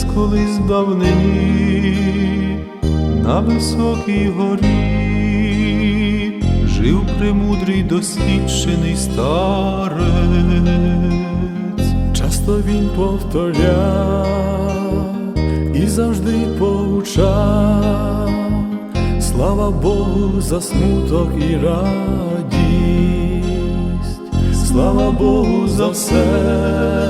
десь колись давнині на високій горі жив премудрий досвідчений старець. Часто він повторяв і завжди поучав. Слава Богу за смуток і радість, слава Богу за все,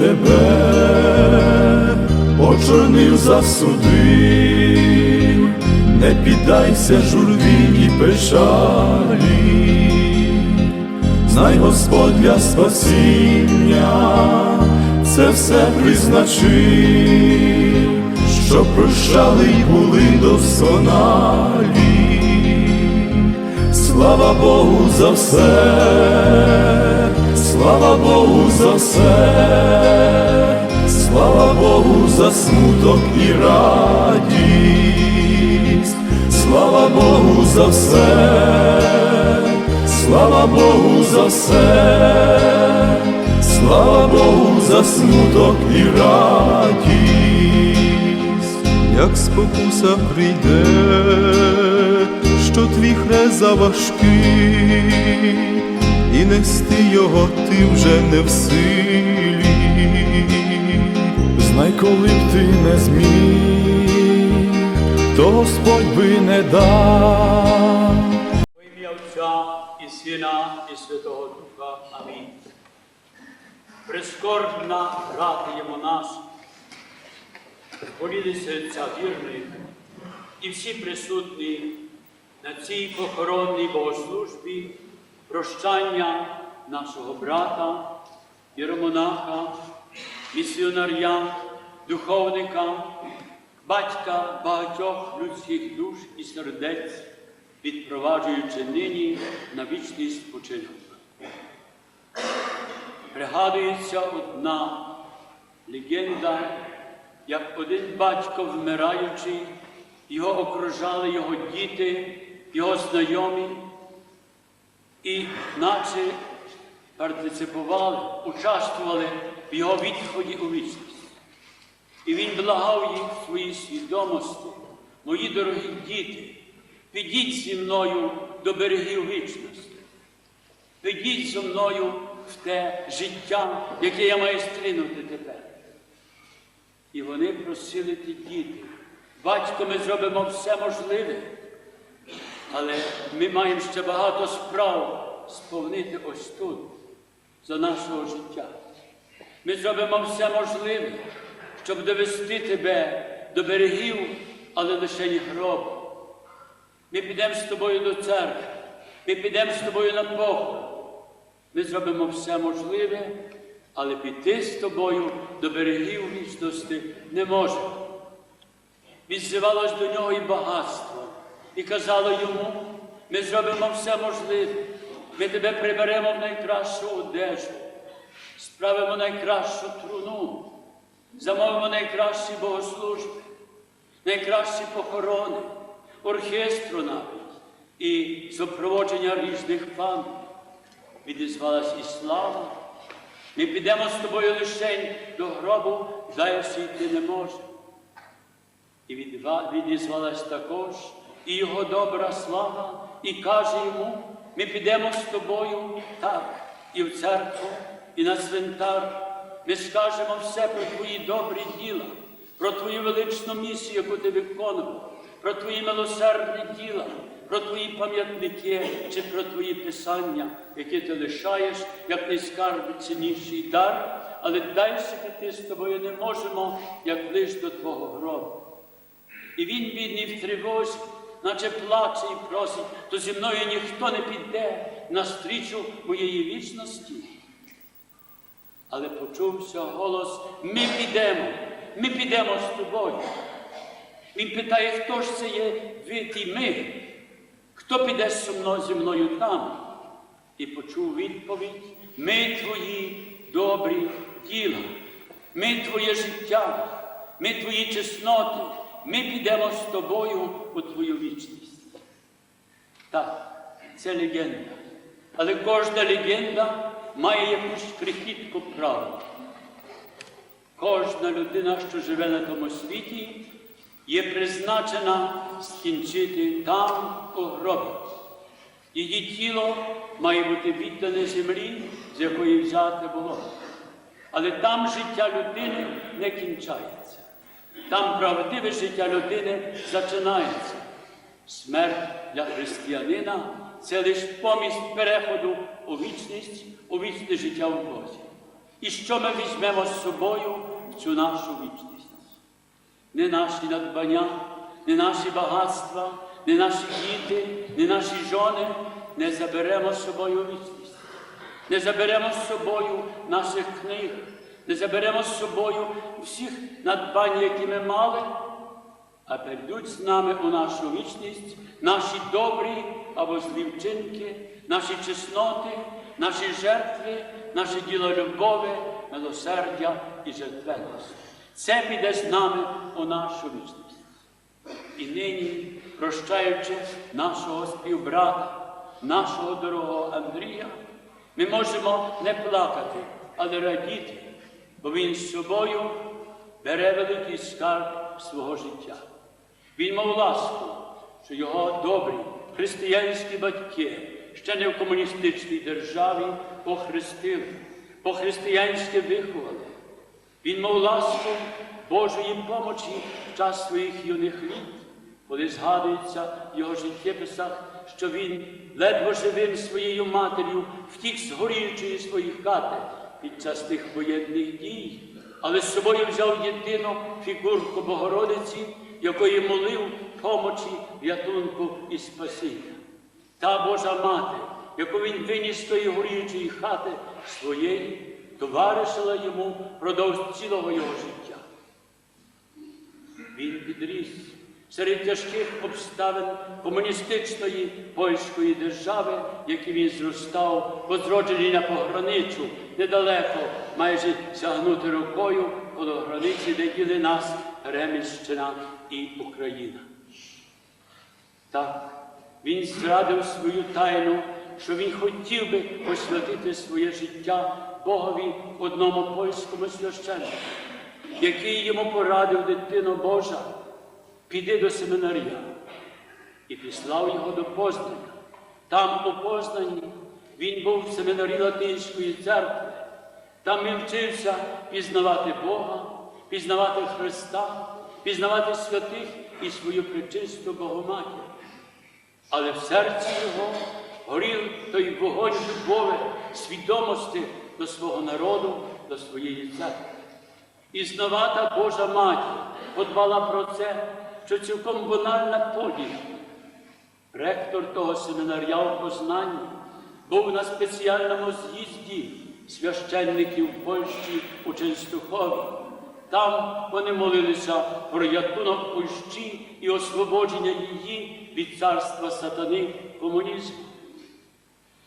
Тебе очорнив засудив, не піддайся журві і печалі, знай Господь для спасіння, це все призначив, щоб прощали й були досконалі. Слава Богу за все, слава Богу за все, слава Богу за смуток і радість, слава Богу за все, слава Богу за все, слава Богу за смуток і радість, як спокуса прийде що твій хрест заважкий, і нести його ти вже не в силі. Знай, коли б ти не зміг, то Господь би не дав. Во ім'я Отця і Сина, і Святого Духа. Амінь. Прискорбна ратуємо нас, полілися Отця вірних і всі присутні на цій похоронній богослужбі прощання нашого брата, єромонаха, місіонаря, духовника, батька багатьох людських душ і сердець, відпроваджуючи нині на вічний спочинок. Пригадується одна легенда, як один батько вмираючи, його окружали його діти, його знайомі, і наче партиципували, участвували в його відході у вічність. І він благав їх в своїй свідомості, мої дорогі діти, підіть зі мною до берегів вічності. Підіть зі мною в те життя, яке я маю стрінути тепер. І вони просили ті діти, батько, ми зробимо все можливе, але ми маємо ще багато справ сповнити ось тут, за нашого життя. Ми зробимо все можливе, щоб довести тебе до берегів, але лише й гробу. Ми підемо з тобою до церкви, ми підемо з тобою на похорон. Ми зробимо все можливе, але піти з тобою до берегів вічності не можемо. Відзивалось до нього і багатство, і казало йому, ми зробимо все можливе, ми тебе приберемо в найкращу одежу, справимо найкращу труну, замовимо найкращі богослужби, найкращі похорони, оркестру навіть і супроводження різних пан. Відізвалась і слава. Ми підемо з тобою лише до гробу, далі йти не може. І відізвалась також і його добра слава, і каже йому, ми підемо з тобою так, і в церкву, і на цвинтар. Ми скажемо все про твої добрі діла, про твою величну місію, яку ти виконував, про твої милосердні діла, про твої пам'ятники чи про твої писання, які ти лишаєш, як найскарбцінніший дар, але далі піти з тобою не можемо, як лиш до твого гробу. І він, бідний, в тривозі, наче плаче і просить, то зі мною ніхто не піде навстрічу моєї вічності. Але почувся голос: ми підемо, ми підемо з тобою. Він питає, хто ж це є ті ми? Хто піде зі мною там? І почув відповідь: ми твої добрі діла, ми твоє життя, ми твої чесноти, ми підемо з тобою у твою вічність. Так, це легенда. Але кожна легенда має якусь крихітку правду. Кожна людина, що живе на тому світі, є призначена скінчити там у гробі. Її тіло має бути віддане землі, з якої взяте було. Але там життя людини не кінчається. Там правдиве життя людини починається. Смерть для християнина це лише помість переходу у вічність, у вічне життя в Бозі. І що ми візьмемо з собою в цю нашу вічність? Не наші надбання, не наші багатства, не наші діти, не наші жони не заберемо з собою вічність. Не заберемо з собою наших книг, не заберемо з собою всіх надбань, які ми мали, а прийдуть з нами у нашу вічність наші добрі або злі вчинки, наші чесноти, наші жертви, наше діло любові, милосердя і жертвенності. Це піде з нами у нашу вічність. І нині, прощаючи нашого співбрата, нашого дорогого Андрія, ми можемо не плакати, але радіти, бо він з собою бере великий скарб свого життя. Він мав ласку, що його добрі християнські батьки ще не в комуністичній державі похрестили, по-християнськи виховали. Він мав ласку Божої помочі в час своїх юних літ, коли згадується в його життєписах, що він ледве живим своєю матір'ю втік з горючої своїх хати під час тих воєнних дій, але з собою взяв єдину фігурку Богородиці, якої молив помочі, рятунку і спасіння. Та Божа мати, яку він виніс з тої горючої хати своєї, товаришила йому впродовж цілого його життя. Він підріс серед тяжких обставин комуністичної польської держави, в він зростав, позроджений на пограничу, недалеко, майже сягнути рукою коло границі, де діли нас Реміщина і Україна. Так, він зрадив свою тайну, що він хотів би посвятити своє життя Богові одному польському священнику, який йому порадив дитино Божа, піди до семинарія і післав його до Познаня. Там, у Познані, він був в семинарі Латинської церкви. Там він вчився пізнавати Бога, пізнавати Христа, пізнавати святих і свою причисту Богоматір. Але в серці його горів той вогонь любові, свідомості до свого народу, до своєї церкви. Існовата Божа Матір подбала про це, що цілком банальна подія. Ректор того семінарія в Познанні був на спеціальному з'їзді священників Польщі у Ченстухові. Там вони молилися про рятунок Польщі і освободження її від царства сатани комунізму.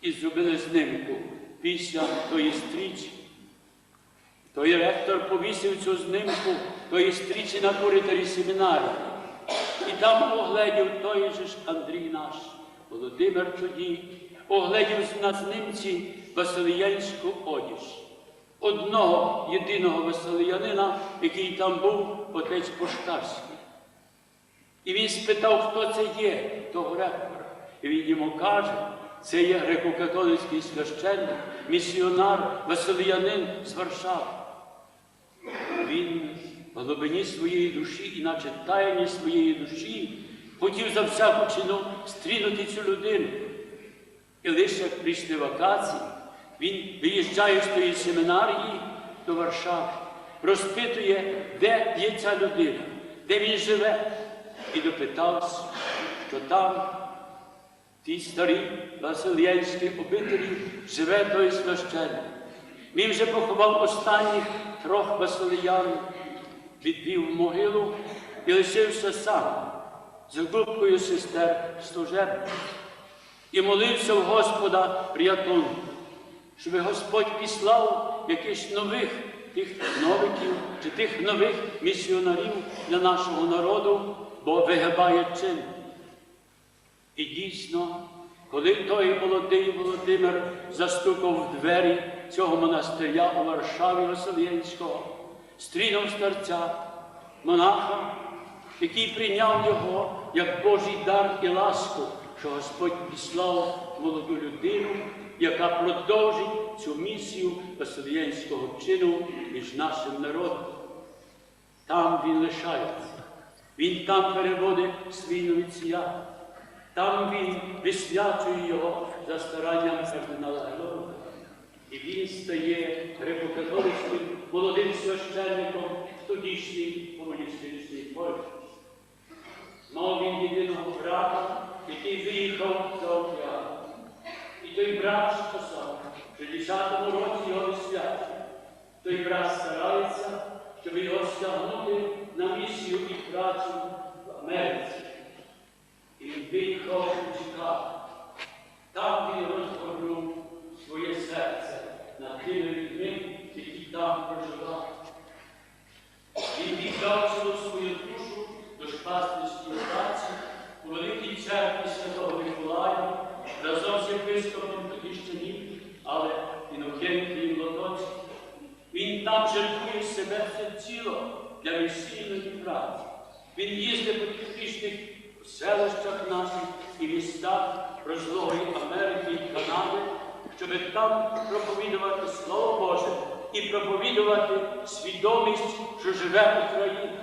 І зробили знимку після тої стрічі. Той ректор повісив цю знимку тої стрічі на коридорі семінарії. І там огледів той же ж Андрій наш, Володимир тоді, огледів на знимці Василіянську одіж. Одного єдиного василиянина, який там був, отець Поштарський. І він спитав, хто це є, того ректора. І він йому каже, це є греко-католицький священник, місіонар, василиянин з Варшави. Він в глибині своєї душі, іначе таянні своєї душі, хотів за всяку ціну стрінути цю людину. І лише як прийшли вакації, він виїжджає з тої семінарії до Варшави, розпитує, де є ця людина, де він живе, і допитався, що там, тій старій Васильянській обителі, живе той священник. Він вже поховав останніх трьох Василиян, відвів могилу і лишився сам з групкою сестер служебних. І молився в Господа приятон, щоб Господь післав якихось нових тих новиків чи тих нових місіонарів для нашого народу, бо вигибає чин. І дійсно, коли той молодий Володимир застукав в двері цього монастиря у Варшаві Васильєнського, стрінув старця, монаха, який прийняв його як Божий дар і ласку, що Господь післав молоду людину, яка продовжить цю місію Васильєнського чину між нашим народом. Там він лишається. Він там переводить свій новіціят. Там він висвячує його за старанням кардинала Гелова. І він стає греко-католицьким молодим священником в тодішній комуністичній Польщі. Мав він єдиного брата, який виїхав за океан. І той брат сказав, що в 10-му році його висвячує. Той брат старається, щоб його стягнути на місію і працю в Америці. І він виїхав у Чикаго. Там він розгорнув своє серце над тими людьми, які там проживали. Він віддав свою душу до шпасницької праці у великій церкві Святого Миколая разом з єпископом тоді ще ні, але Інокентієм Лотоцьким. Він там жертвує себе все ціло для місійної праці. Він їздить по тих річних селищах наших і містах розлогої Америки і Канади, щоб там проповідувати Слово Боже і проповідувати свідомість, що живе Україна,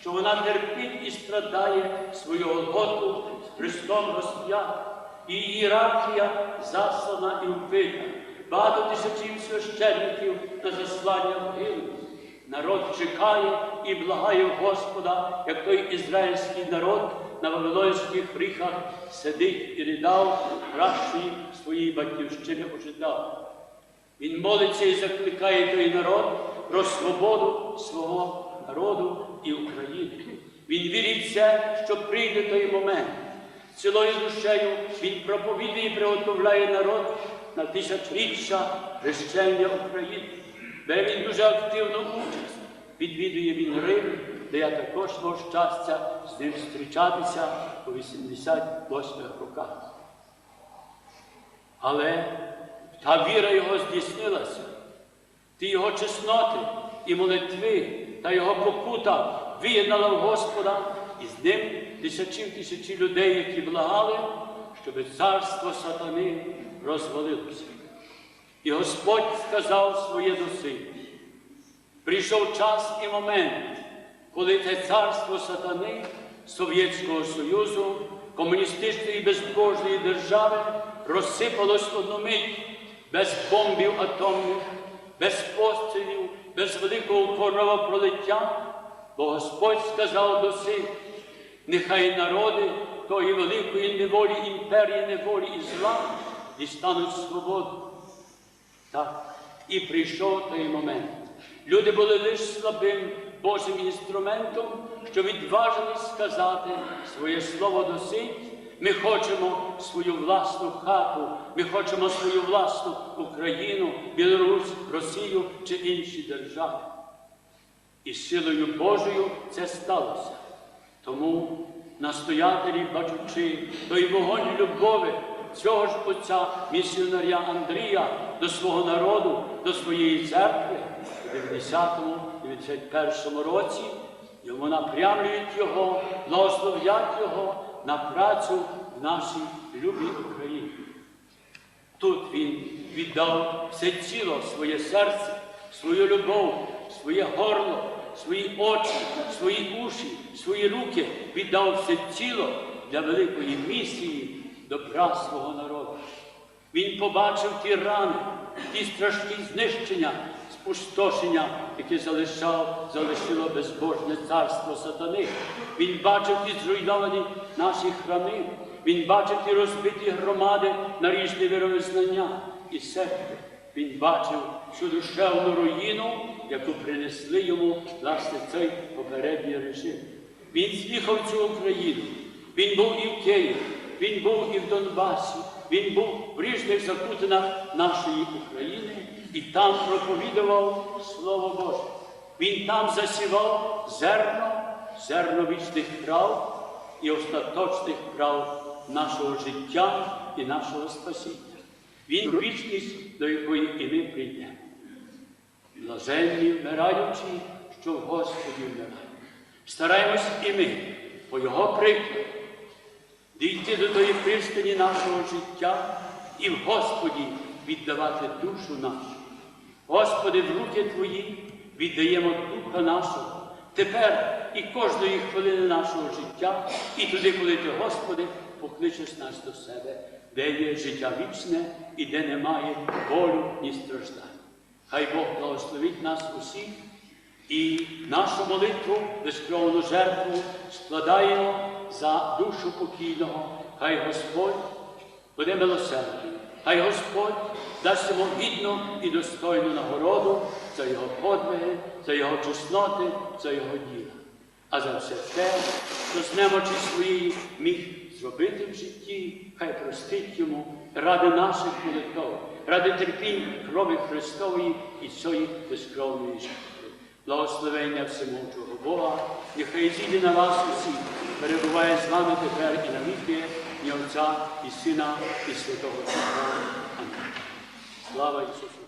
що вона терпить і страдає свою Голготу з Христом розп'ят, і ієрархія заслана і вбита. Багато тисячів священників на заслання могили. Народ чекає і благає Господа, як той ізраїльський народ на Вавилонських ріхах сидить і ридав, кращої своїй батьківщини ожидав. Він молиться і закликає той народ про свободу свого народу і України. Він вірить в це, що прийде той момент. Цілою душею він проповідує і приготовляє народ на тисячріччя хрещення України, де він дуже активну участь. Відвідує він Рим, де я також мав щастя з ним зустрічатися у 88 роках. Але та віра його здійснилася, ті його чесноти і молитви та його покута виєднала в Господа, і з ним тисячі тисячі людей, які благали, щоб царство сатани розвалилося. І Господь сказав своє до синів. Прийшов час і момент, коли це царство сатани Совєтського Союзу, комуністичної і безбожної держави розсипалось одну мить без бомбів атомних, без пострілів, без великого кровопролиття, бо Господь сказав до сих, нехай народи тої великої неволі, імперії неволі і зла дістануть свободу. Так, і прийшов той момент. Люди були лише слабим Божим інструментом, що відважились сказати своє слово досить. Ми хочемо свою власну хату, ми хочемо свою власну Україну, Білорусь, Росію чи інші держави. І силою Божою це сталося. Тому настоятелі, бачучи той вогонь любові цього ж отця місіонаря Андрія до свого народу, до своєї церкви у 90-91 році, йому напрямлюють його, благословлять його на працю в нашій любій Україні. Тут він віддав все тіло, своє серце, свою любов, своє горло, свої очі, свої уші, свої руки, віддав все тіло для великої місії добра свого народу. Він побачив ті рани, ті страшні знищення, спустошення, яке залишав, залишило безбожне царство сатани. Він бачив ті зруйновані наші храми, він бачив ті розбиті громади на різні вировизнання і секти. Він бачив цю душевну руїну, яку принесли йому власне цей попередній режим. Він з'їхав цю Україну. Він був і в Києві, він був і в Донбасі, він був в різних закутинах нашої України і там проповідував Слово Боже. Він там засівав зерно, зерно вічних прав і остаточних прав нашого життя і нашого спасіння. Він вічність, до якої і ми прийдемо. Блаженні вмираючі, що в Господі вмирають. Стараємось і ми, по Його прикладу, дійти до тої пристані нашого життя і в Господі віддавати душу нашу. Господи, в руки Твої віддаємо духа нашого. Тепер і кожної хвилини нашого життя, і туди, коли Ти, Господи, покличеш нас до себе, де є життя вічне і де немає болю ні страждань. Хай Бог благословить нас усіх і нашу молитву, безкровну жертву складаємо за душу покійного. Хай Господь буде милосердний. Хай Господь дасть йому гідну і достойну нагороду за його подвиги, за його чесноти, за його діла. А за все те, що з немочі своєї міг зробити в житті, хай простить йому ради наших молитов, ради терпінь крові Христової і цієї безкровної жертви. Благословення всемогучого Бога, нехай зійде на вас усіх, перебуває з вами тепер і навіки, і Отця, і Сина, і Святого Духа. Амінь. Слава Ісусу!